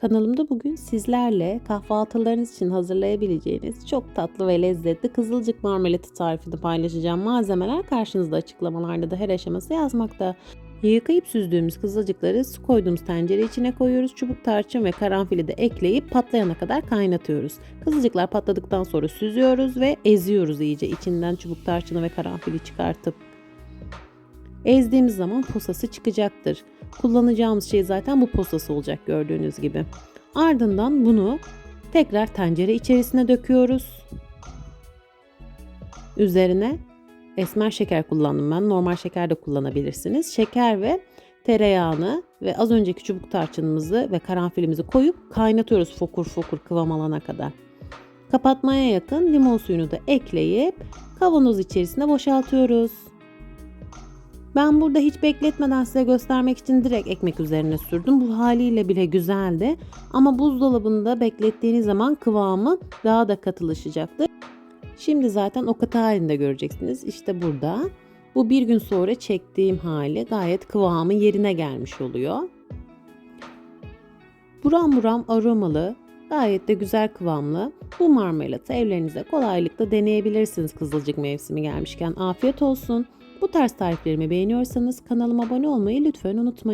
Kanalımda bugün sizlerle kahvaltılarınız için hazırlayabileceğiniz çok tatlı ve lezzetli kızılcık marmelatı tarifini paylaşacağım. Malzemeler karşınızda açıklamalarda da her aşaması yazmakta. Yıkayıp süzdüğümüz kızılcıkları su koyduğumuz tencere içine koyuyoruz. Çubuk tarçın ve karanfili de ekleyip patlayana kadar kaynatıyoruz. Kızılcıklar patladıktan sonra süzüyoruz ve eziyoruz iyice. İçinden çubuk tarçını ve karanfili çıkartıp Ezdiğimiz zaman posası çıkacaktır. Kullanacağımız şey zaten bu posası olacak gördüğünüz gibi. Ardından bunu tekrar tencere içerisine döküyoruz. Üzerine esmer şeker kullandım ben. Normal şeker de kullanabilirsiniz. Şeker ve tereyağını ve az önceki çubuk tarçınımızı ve karanfilimizi koyup kaynatıyoruz fokur fokur kıvam alana kadar. Kapatmaya yakın limon suyunu da ekleyip kavanoz içerisine boşaltıyoruz. Ben burada hiç bekletmeden size göstermek için direkt ekmek üzerine sürdüm. Bu haliyle bile güzeldi. Ama buzdolabında beklettiğiniz zaman kıvamı daha da katılaşacaktır. Şimdi zaten o katı halinde göreceksiniz. İşte burada. Bu bir gün sonra çektiğim hali gayet kıvamı yerine gelmiş oluyor. Buram buram aromalı, gayet de güzel kıvamlı bu marmelatı evlerinize kolaylıkla deneyebilirsiniz kızılcık mevsimi gelmişken. Afiyet olsun. Bu tarz tariflerimi beğeniyorsanız kanalıma abone olmayı lütfen unutmayın.